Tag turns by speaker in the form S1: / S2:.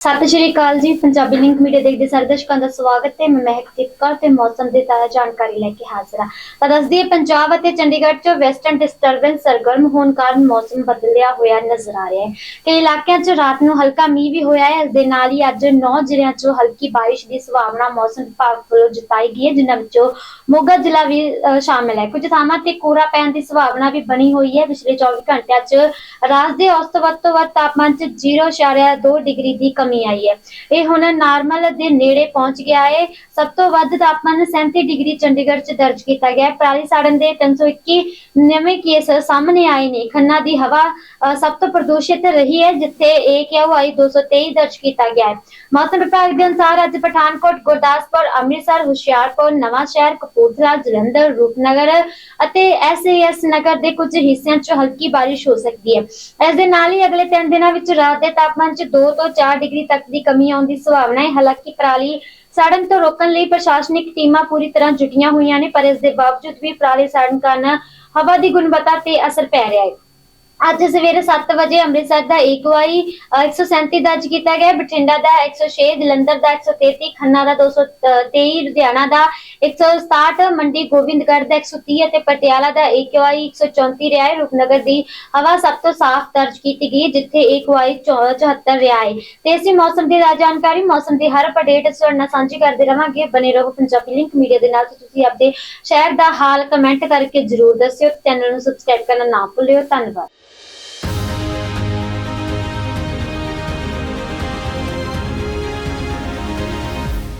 S1: ਸਤਿ ਸ਼੍ਰੀ ਅਕਾਲ ਜੀ, Punjabi link media ਦੇਖਦੇ ਸਾਰੇ ਦਰਸ਼ਕਾਂ ਦਾ ਸਵਾਗਤ ਹੈ। ਮੈਂ ਮਹਿਕਦੀਪ ਕੌਰ ਤੇ ਮੌਸਮ ਦੀ ਤਾਜ਼ਾ ਜਾਣਕਾਰੀ ਲੈ ਕੇ ਹਾਜ਼ਰ ਹਾਂ। ਤਾਂ ਦੱਸਦੀ ਪੰਜਾਬ ਅਤੇ ਚੰਡੀਗੜ੍ਹ 'ਚ ਵੈਸਟਰਨ ਡਿਸਟਰਬੈਂਸ ਸਰਗਰਮ ਹੋਣ ਕਾਰਨ ਮੌਸਮ ਬਦਲਿਆ ਹੋਇਆ ਨਜ਼ਰ ਆ ਰਿਹਾ ਹੈ। ਕਈ ਇਲਾਕਿਆਂ 'ਚ ਰਾਤ ਨੂੰ ਹਲਕਾ ਮੀਂਹ ਵੀ ਹੋਇਆ ਹੈ। ਇਸ ਦੇ ਨਾਲ ਹੀ ਅੱਜ 9 ਜ਼ਿਲ੍ਹਿਆਂ 'ਚ ਹਲਕੀ ਬਾਰਿਸ਼ ਦੀ ਸੰਭਾਵਨਾ ਮੌਸਮ ਵਿਭਾਗ ਵੱਲੋਂ ਜਤਾਈ ਗਈ ਹੈ, ਜਿਨ੍ਹਾਂ ਵਿੱਚੋਂ ਮੋਗਾ ਜ਼ਿਲ੍ਹਾ ਵੀ ਸ਼ਾਮਿਲ ਹੈ। ਕੁਝ ਥਾਵਾਂ ਤੇ ਕੋਰਾ ਪੈਣ ਦੀ ਸੰਭਾਵਨਾ ਵੀ ਬਣੀ ਹੋਈ ਹੈ। ਪਿਛਲੇ 24 ਘੰਟਿਆਂ 'ਚ ਰਾਜ ਦੇ ਔਸਤ ਵੱਧ ਤੋਂ ਵੱਧ ਤਾਪਮਾਨ 'ਚ 0.2 ਡਿਗਰੀ ਦੀ ਕਮੀ ਆਈ ਹੈ। ਇਹ ਹੁਣ ਨਾਰਮਲ ਦੇ ਨੇੜੇ ਪਹੁੰਚ ਗਿਆ ਹੈ ਸਭ ਤੋਂ ਵੱਧ ਤਾਪਮਾਨ 37 ਡਿਗਰੀ ਚੰਡੀਗੜ੍ਹ 'ਚ ਦਰਜ ਕੀਤਾ ਗਿਆ ਹੈ। ਪਰਾਲੀ ਸਾੜਨ ਦੇ 321 ਨਵੇਂ ਕੇਸ ਸਾਹਮਣੇ ਆਏ ਨੇ। ਖੰਨਾ ਦੀ ਹਵਾ ਸਭ ਤੋਂ ਪ੍ਰਦੂਸ਼ਿਤ ਰਹੀ ਹੈ, ਜਿੱਥੇ AQI 223 ਦਰਜ ਕੀਤਾ ਗਿਆ ਹੈ। ਮੌਸਮ ਵਿਭਾਗ ਦੇ ਅਨੁਸਾਰ ਅੱਜ ਪਠਾਨਕੋਟ, ਗੁਰਦਾਸਪੁਰ, ਅੰਮ੍ਰਿਤਸਰ, ਹੁਸ਼ਿਆਰਪੁਰ ਨਵਾਂ ਸ਼ਹਿਰ ਕਪੂਰਥਲਾ, ਜਲੰਧਰ, ਰੂਪਨਗਰ ਅਤੇ SAS ਨਗਰ ਦੇ ਕੁਝ ਹਿੱਸਿਆਂ 'ਚ ਹਲਕੀ ਬਾਰਿਸ਼ ਹੋ ਸਕਦੀ ਹੈ। ਇਸ ਦੇ ਨਾਲ ਹੀ ਅਗਲੇ 3 ਦਿਨਾਂ ਵਿੱਚ ਰਾਤ ਦੇ ਤਾਪਮਾਨ 'ਚ 2 ਤੋਂ 4 ਡਿਗਰੀ ਤੱਕ ਦੀ ਕਮੀ ਆਉਣ ਦੀ ਸੰਭਾਵਨਾ ਹੈ। ਹਾਲਾਂਕਿ ਪਰਾਲੀ ਸਾੜਨ ਤੋਂ ਰੋਕਣ ਲਈ ਪ੍ਰਸ਼ਾਸਨਿਕ ਟੀਮਾਂ ਪੂਰੀ ਤਰ੍ਹਾਂ ਜੁਟੀਆਂ ਹੋਈਆਂ ਨੇ, ਪਰ ਇਸ ਦੇ ਬਾਵਜੂਦ ਵੀ ਪਰਾਲੀ ਸਾੜਨ ਕਾਰਨ ਹਵਾ ਦੀ ਗੁਣਵੱਤਾ ਤੇ ਅਸਰ ਪੈ ਰਿਹਾ ਹੈ। ਅੱਜ ਸਵੇਰੇ 7 ਵਜੇ ਅੰਮ੍ਰਿਤਸਰ ਦਾ ਇੱਕ ਅ, 137 ਦਰਜ ਕੀਤਾ ਗਿਆ। ਬਠਿੰਡਾ ਦਾ 106 ਜਲੰਧਰ ਦਾ 133 ਖੰਨਾ ਦਾ 223 ਲੁਧਿਆਣਾ ਦਾ 167 ਮੰਡੀ ਗੋਬਿੰਦਗੜ੍ਹ ਦਾ 130 ਅਤੇ ਪਟਿਆਲਾ ਦਾ ਇੱਕ AQI 134 ਰਿਹਾ ਹੈ ਰੂਪਨਗਰ ਦੀ ਹਵਾ ਸਭ ਤੋਂ ਸਾਫ਼ ਦਰਜ ਕੀਤੀ ਗਈ ਹੈ, ਜਿੱਥੇ AQI 74 ਰਿਹਾ ਹੈ ਤੇ ਇਸੇ ਮੌਸਮ ਦੀ ਤਾਜ਼ਾ ਜਾਣਕਾਰੀ ਮੌਸਮ ਦੀ ਹਰ ਅਪਡੇਟ ਤੁਹਾਡੇ ਨਾਲ ਸਾਂਝੀ ਕਰਦੇ ਰਵਾਂਗੇ। ਬਨੇ ਰਹੋ ਪੰਜਾਬੀ ਲਿੰਕ ਮੀਡੀਆ ਦੇ ਨਾਲ ਤੁਸੀਂ ਆਪਦੇ ਸ਼ਹਿਰ ਦਾ ਹਾਲ ਕਮੈਂਟ ਕਰਕੇ ਜਰੂਰ ਦੱਸਿਓ ਚੈਨਲ ਨੂੰ ਸਬਸਕ੍ਰਾਈਬ ਕਰਨਾ ਨਾ ਭੁੱਲਿਓ। ਧੰਨਵਾਦ।